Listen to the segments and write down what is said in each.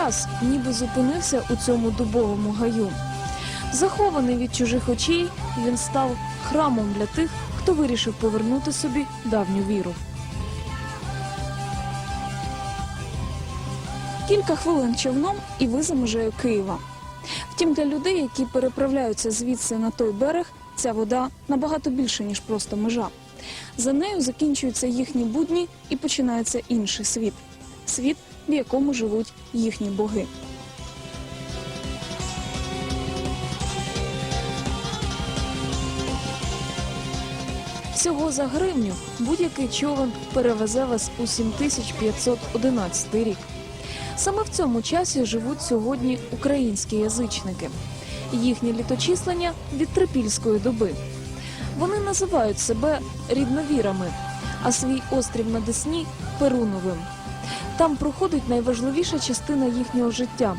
час ніби зупинився у цьому дубовому гаю. Захований від чужих очей, він став храмом для тих, хто вирішив повернути собі давню віру. Кілька хвилин човном і ви за межею Києва. Втім, для людей, які переправляються звідси на той берег, ця вода набагато більше, ніж просто межа. За нею закінчуються їхні будні і починається інший світ світ, в якому живуть їхні боги. Всього за гривню будь-який човен перевезе вас у 7511 рік. Саме в цьому часі живуть сьогодні українські язичники. Їхнє літочислення від трипільської доби. Вони називають себе рідновірами, а свій острів на Десні Перуновим. Там проходить найважливіша частина їхнього життя.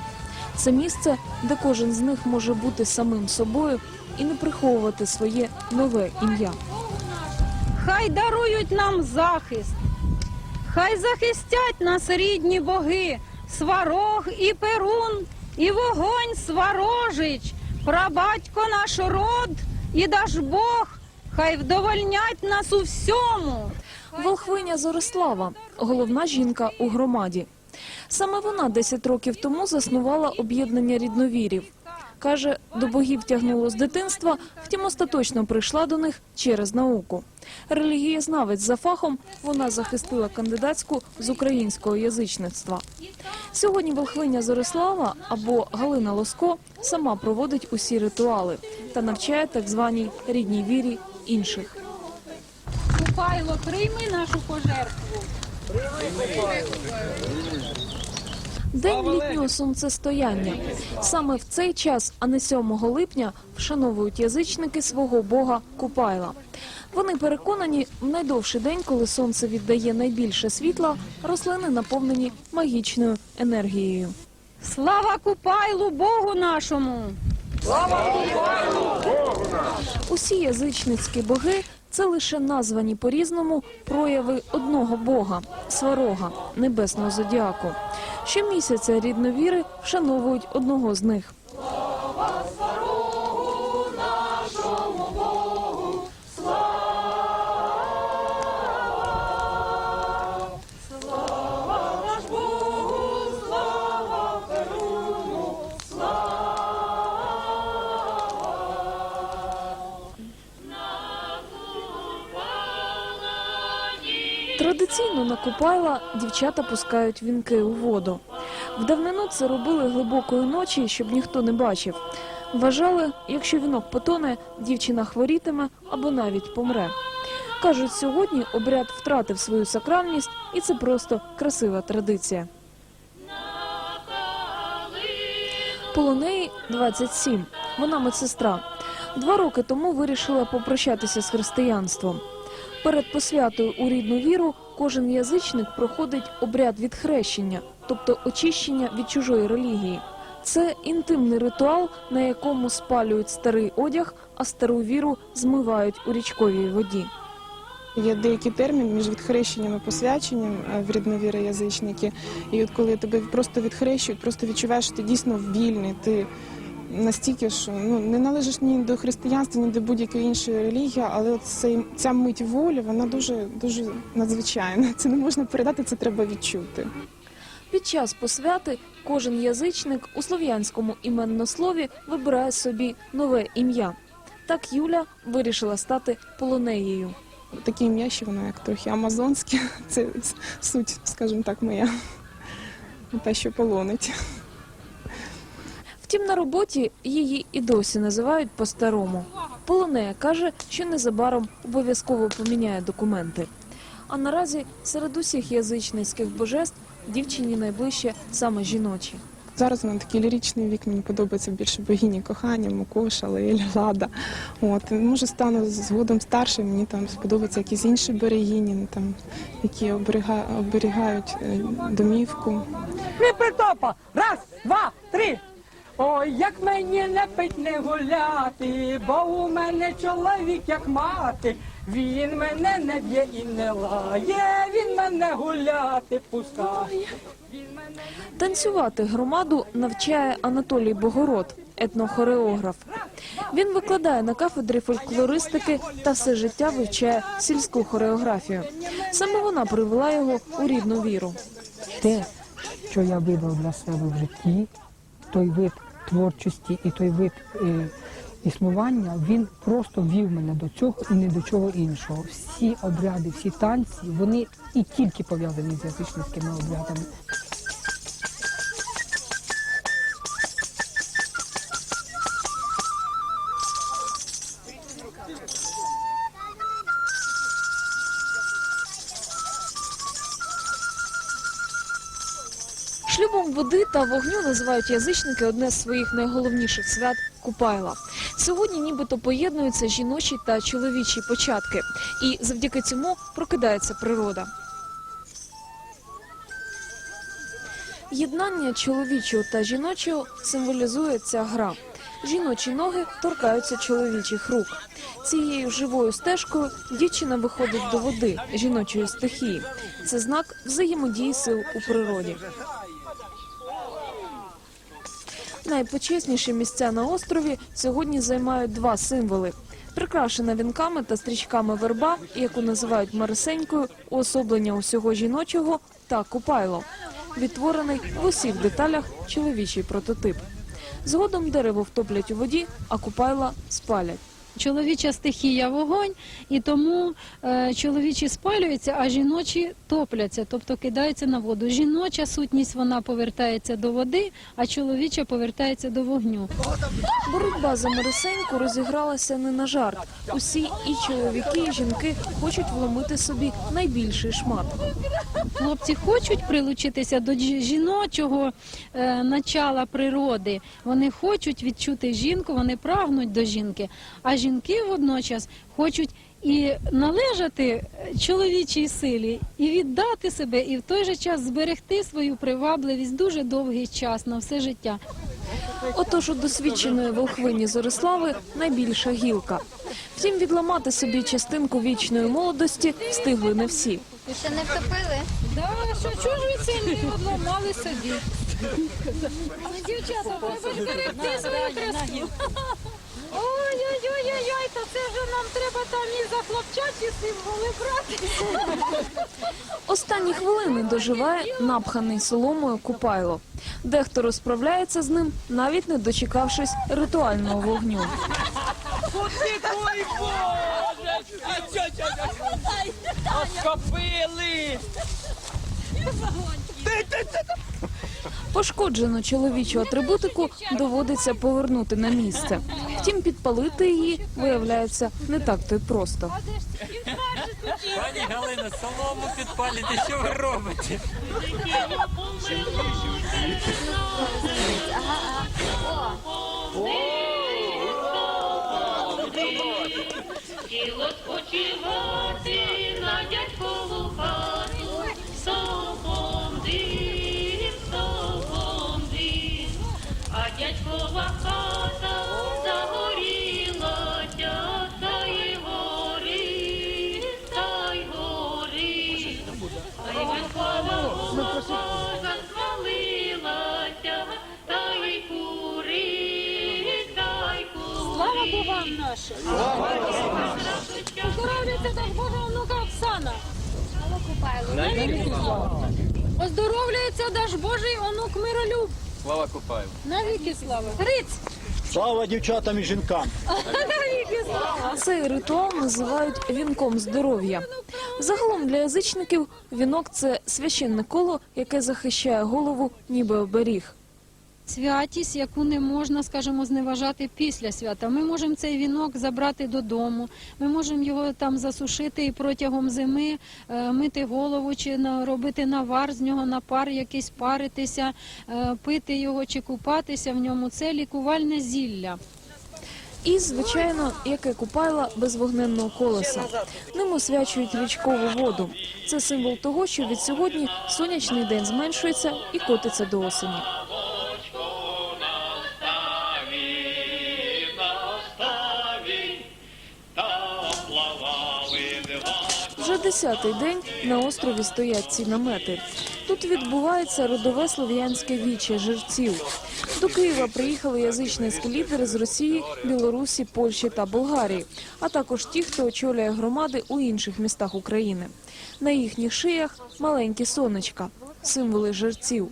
Це місце, де кожен з них може бути самим собою і не приховувати своє нове ім'я. Хай дарують нам захист, хай захистять нас рідні боги, сварог і перун, і вогонь сварожич, прабатько наш род, і даж Бог, хай вдовольнять нас у всьому. Волхвиня Зорислава, головна жінка у громаді. Саме вона 10 років тому заснувала об'єднання рідновірів. Каже, до богів тягнуло з дитинства, втім остаточно прийшла до них через науку. Релігієзнавець за фахом вона захистила кандидатську з українського язичництва. Сьогодні волхвиня Зорислава або Галина Лоско сама проводить усі ритуали та навчає так званій рідній вірі інших. Купайло, прийми нашу пожертву. День літнього сонцестояння. Саме в цей час, а не 7 липня, вшановують язичники свого бога Купайла. Вони переконані, в найдовший день, коли сонце віддає найбільше світла, рослини наповнені магічною енергією. Слава Купайлу Богу нашому! Усі язичницькі боги це лише названі по-різному прояви одного бога сварога небесного зодіаку. Щомісяця рідновіри вшановують одного з них. Купайла дівчата пускають вінки у воду. В давнину це робили глибокої ночі, щоб ніхто не бачив. Вважали, якщо вінок потоне, дівчина хворітиме або навіть помре. Кажуть, сьогодні обряд втратив свою сакральність, і це просто красива традиція. Полонеї 27. Вона медсестра. Два роки тому вирішила попрощатися з християнством. Перед посвятою у рідну віру кожен язичник проходить обряд відхрещення, тобто очищення від чужої релігії. Це інтимний ритуал, на якому спалюють старий одяг, а стару віру змивають у річковій воді. Є деякий термін між відхрещенням і посвяченням е, в рідновіри язичники. І от коли тебе просто відхрещують, просто відчуваєш, що ти дійсно вільний, ти настільки що ну не належиш ні до християнства, ні до будь-якої іншої релігії, але от цей, ця мить волі, вона дуже дуже надзвичайна. Це не можна передати, це треба відчути. Під час посвяти кожен язичник у слов'янському іменнослові вибирає собі нове ім'я. Так Юля вирішила стати полонеєю. Таке ім'я, що воно як трохи амазонське. Це суть, скажімо так, моя. Те, що полонить. Втім, на роботі її і досі називають по-старому. Полонея каже, що незабаром обов'язково поміняє документи. А наразі серед усіх язичницьких божеств дівчині найближче саме жіночі. Зараз вона такий ліричний вік, мені подобається більше богині кохання, Мукоша, Лель, Лада. От. Може, стану згодом старше, мені там сподобаються якісь інші берегині, ну, там, які оберега, оберігають е, домівку. Три притопа. Раз, два, три. Ой, як мені не пить не гуляти, бо у мене чоловік як мати. Він мене не б'є і не лає, він мене гуляти пускає. Танцювати громаду навчає Анатолій Богород, етнохореограф. Він викладає на кафедрі фольклористики та все життя вивчає сільську хореографію. Саме вона привела його у рідну віру. те, що я вибрав для себе в житті, той вид творчості і той вид е, існування, він просто вів мене до цього і не до чого іншого. Всі обряди, всі танці, вони і тільки пов'язані з язичницькими обрядами. Води та вогню називають язичники одне з своїх найголовніших свят Купайла. Сьогодні нібито поєднуються жіночі та чоловічі початки, і завдяки цьому прокидається природа. Єднання чоловічого та жіночого символізує ця гра. Жіночі ноги торкаються чоловічих рук. Цією живою стежкою дівчина виходить до води жіночої стихії. Це знак взаємодії сил у природі. Найпочесніші місця на острові сьогодні займають два символи. Прикрашена вінками та стрічками верба, яку називають Марисенькою, уособлення усього жіночого та купайло, відтворений в усіх деталях чоловічий прототип. Згодом дерево втоплять у воді, а купайла спалять. Чоловіча стихія вогонь, і тому е, чоловічі спалюються, а жіночі топляться, тобто кидаються на воду. Жіноча сутність вона повертається до води, а чоловіча повертається до вогню. Боротьба за Марисеньку розігралася не на жарт. Усі і чоловіки, і жінки хочуть вломити собі найбільший шмат. Хлопці хочуть прилучитися до жіночого е, начала природи. Вони хочуть відчути жінку, вони прагнуть до жінки. А жінки водночас хочуть і належати чоловічій силі, і віддати себе, і в той же час зберегти свою привабливість дуже довгий час на все життя. Отож у досвідченої волхвині Зорислави найбільша гілка. Втім, відламати собі частинку вічної молодості встигли не всі. Ви ще не втопили? Да, що ж ви це не одламали собі? Дівчата, треба ж берегти свою красу. Ой-ой-ой-ой, то це вже нам треба там і за хлопчачі символи брати. Останні хвилини доживає напханий соломою купайло. Дехто розправляється з ним, навіть не дочекавшись ритуального вогню. Оскопили! Пошкоджену чоловічу атрибутику доводиться повернути на місце. Втім, підпалити її виявляється не так то й просто. Пані Галина, солому підпалити. що ви робите? Тіло спочивати Оздоровлюється Божий онук Миролюб! Слава Купаєв. Навіки слава! Гриць! Слава дівчатам і жінкам! Навіки слава! Цей ритуал називають вінком здоров'я. Загалом для язичників вінок це священне коло, яке захищає голову, ніби оберіг. Святість, яку не можна, скажімо, зневажати після свята. Ми можемо цей вінок забрати додому, ми можемо його там засушити і протягом зими е, мити голову чи на- робити навар з нього, напар якийсь паритися, е, пити його чи купатися в ньому. Це лікувальне зілля. І, звичайно, яке купайла без вогненного колеса. Ним освячують річкову воду. Це символ того, що від сьогодні сонячний день зменшується і котиться до осені. Десятий день на острові стоять ці намети. Тут відбувається родове слов'янське віче жерців. До Києва приїхали язичницькі лідери з Росії, Білорусі, Польщі та Болгарії, а також ті, хто очолює громади у інших містах України. На їхніх шиях маленькі сонечка, символи жерців.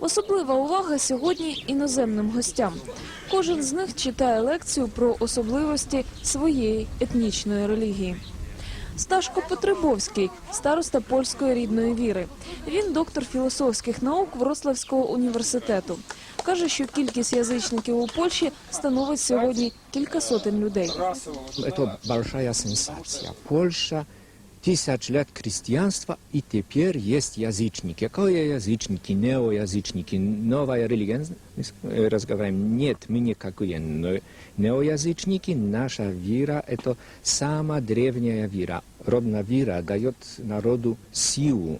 Особлива увага сьогодні іноземним гостям. Кожен з них читає лекцію про особливості своєї етнічної релігії. Сташко Потребовський, староста польської рідної віри. Він доктор філософських наук Вроцлавського університету. Каже, що кількість язичників у Польщі становить сьогодні кілька сотень людей. Це велика сенсація. Польша тысяч лет крестьянства, и теперь есть язычники. Какие язычники? Неоязычники. Новая религия. Мы э, разговариваем. Нет, мы никакие но- неоязычники. Наша вера – это самая древняя вера. Родная вера дает народу силу.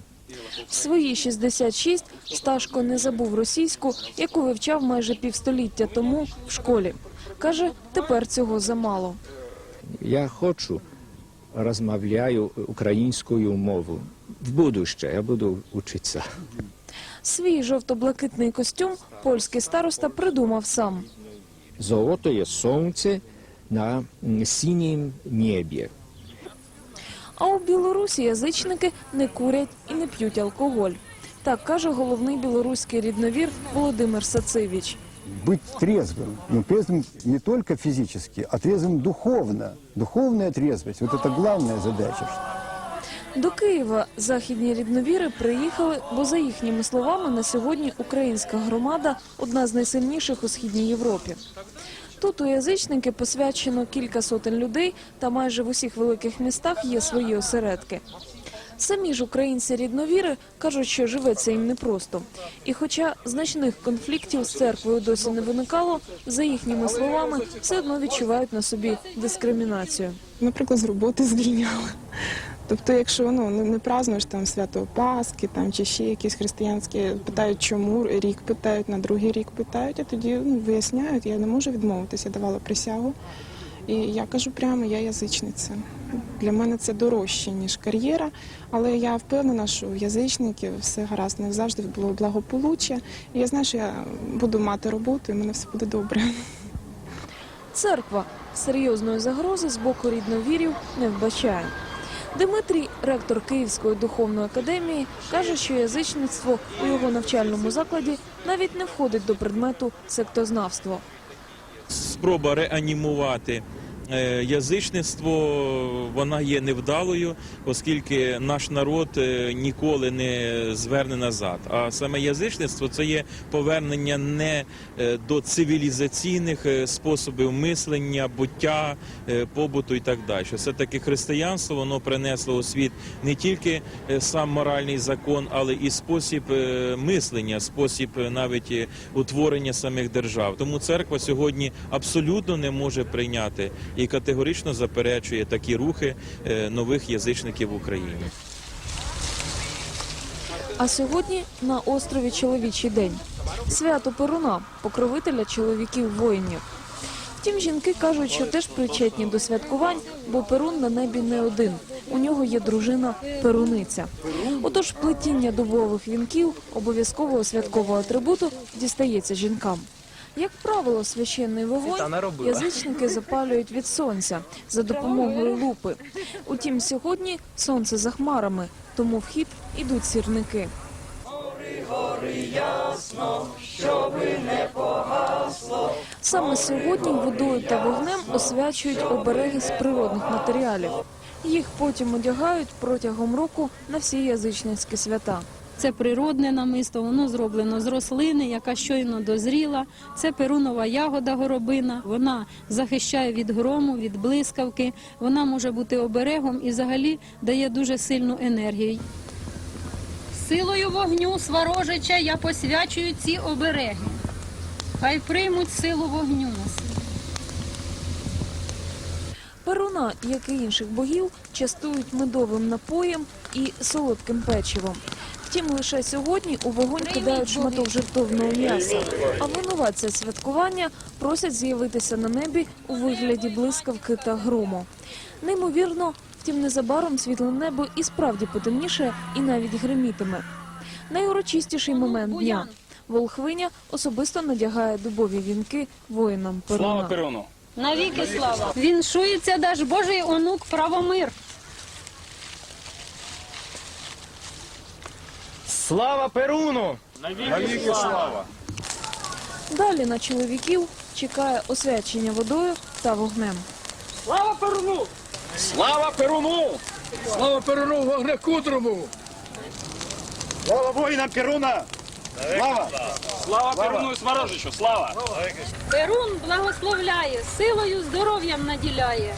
В свої 66 Сташко не забув російську, яку вивчав майже півстоліття тому в школі. Каже, тепер цього замало. Я хочу, розмовляю українською мовою. В будуще я буду вчитися. Свій жовто-блакитний костюм польський староста придумав сам. Золотое сонце на синім небі. А у Білорусі язичники не курять і не п'ють алкоголь. Так каже головний білоруський рідновір Володимир Сацевич быть трезвым, но трезвым не только физически, а трезвым духовно. Духовная трезвость – вот это главная задача. До Києва західні рідновіри приїхали, бо за їхніми словами на сьогодні українська громада одна з найсильніших у східній Європі. Тут у язичники посвячено кілька сотень людей, та майже в усіх великих містах є свої осередки. Самі ж українці рідновіри кажуть, що живеться їм непросто. І хоча значних конфліктів з церквою досі не виникало, за їхніми словами, все одно відчувають на собі дискримінацію. Наприклад, з роботи звільняли. Тобто, якщо ну не, празднуєш там свято Пасхи там чи ще якісь християнські, питають, чому рік питають, на другий рік питають, а тоді ну, виясняють, я не можу відмовитися, давала присягу. І я кажу прямо, я язичниця. Для мене це дорожче, ніж кар'єра, але я впевнена, що у язичників все гаразд, не завжди було благополуччя. І я знаю, що я буду мати роботу, і в мене все буде добре. Церква серйозної загрози з боку рідновірів не вбачає. Дмитрій, ректор Київської духовної академії, каже, що язичництво у його навчальному закладі навіть не входить до предмету сектознавство. спроба реанімувати язичництво, вона є невдалою, оскільки наш народ е, ніколи не зверне назад. А саме язичництво це є повернення не е, до цивілізаційних е, способів мислення, буття, е, побуту і так далі. Все таки християнство воно принесло у світ не тільки е, сам моральний закон, але і спосіб е, мислення, спосіб е, навіть е, утворення самих держав. Тому церква сьогодні абсолютно не може прийняти і категорично заперечує такі рухи е, нових язичників в Україні. А сьогодні на острові чоловічий день. Свято Перуна, покровителя чоловіків воїнів. Втім, жінки кажуть, що теж причетні до святкувань, бо Перун на небі не один. У нього є дружина Перуниця. Отож, плетіння дубових вінків, обов'язкового святкового атрибуту, дістається жінкам. Як правило, священний вогонь язичники запалюють від сонця за допомогою лупи. Утім, сьогодні сонце за хмарами, тому в хід ідуть сірники. Саме сьогодні водою та вогнем освячують обереги з природних матеріалів. Їх потім одягають протягом року на всі язичницькі свята. Це природне намисто, воно зроблено з рослини, яка щойно дозріла. Це перунова ягода горобина. Вона захищає від грому, від блискавки. Вона може бути оберегом і взагалі дає дуже сильну енергію. Силою вогню сварожича я посвячую ці обереги. Хай приймуть силу вогню на. Перуна, як і інших богів, частують медовим напоєм і солодким печивом. Втім, лише сьогодні у вогонь кидають шматок жертовного м'яса. А винуватця святкування просять з'явитися на небі у вигляді блискавки та грому. Неймовірно, втім, незабаром світле небо і справді потемніше, і навіть гримітиме. Найурочистіший момент дня. Волхвиня особисто надягає дубові вінки воїнам Перуна. Перуну! Навіки слава. Він шується даж Божий онук правомир. Слава Перуну! Навіки слава! Далі на чоловіків чекає освячення водою та вогнем. Слава Перуну! Слава Перуну! Слава Перуну вогнекудрому! Слава воїнам Перуна! Слава! Слава Перуну і Сморожичу! Слава! Перун благословляє, силою здоров'ям наділяє.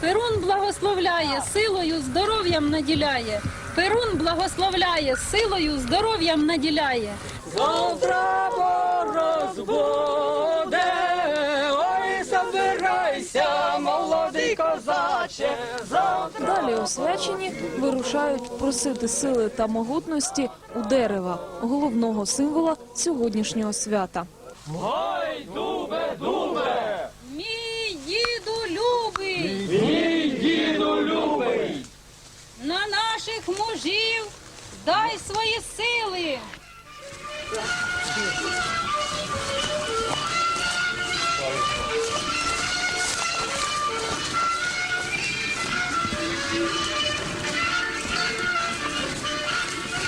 Перун благословляє, силою здоров'ям наділяє. Перун благословляє, силою здоров'ям наділяє. Завтра мороз буде, ой, забирайся, молодий козаче. Завтра Далі освячені вирушають просити сили та могутності у дерева, головного символа сьогоднішнього свята. Ой, мужів дай свої сили.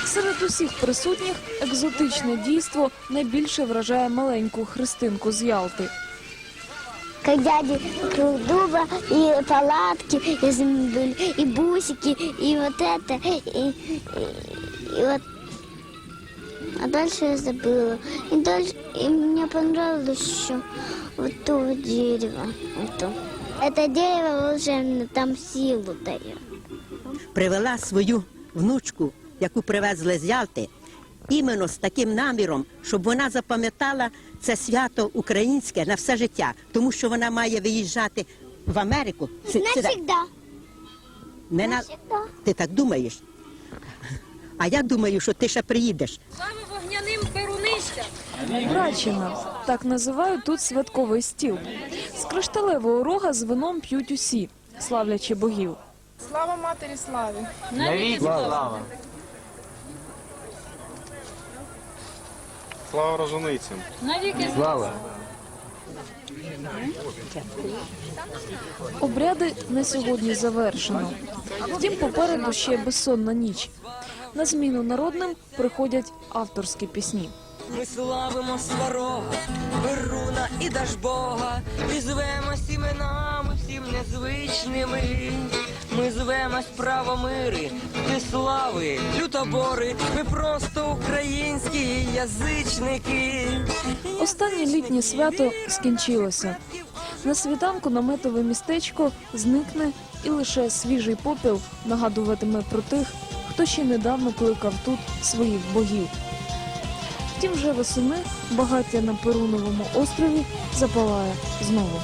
Серед усіх присутніх екзотичне дійство найбільше вражає маленьку Христинку з Ялти как дяди вокруг дуба, и палатки, и, зм- были, и бусики, и вот это, и, и, и вот. А дальше я забыла. И дальше и мне понравилось еще вот то вот дерево. Вот то. Это дерево волшебное, там силу дает. привела свою внучку, яку привезли з Ялти, іменно з таким наміром, щоб вона запам'ятала це свято українське на все життя, тому що вона має виїжджати в Америку. Це- це- Навсегда. не на... Навсегда. Ти так думаєш? А я думаю, що ти ще приїдеш. Саме вогняним перунища. Брачина так називають тут святковий стіл. З кришталевого рога з вином п'ють усі, славлячи богів. Слава матері славі! Навіки слава. Слава роженицям! Навіки слава. Обряди на сьогодні завершено. Втім, попереду ще безсонна ніч. На зміну народним приходять авторські пісні. Ми славимо сварога, Перуна і Дажбога, і всім незвичними. Ми звемось правомири, ти слави, лютобори, ми просто українські язичники. Останнє літнє свято скінчилося. На світанку наметове містечко зникне, і лише свіжий попіл нагадуватиме про тих, хто ще недавно кликав тут своїх богів. Втім, вже восени багаття на Перуновому острові запалає знову.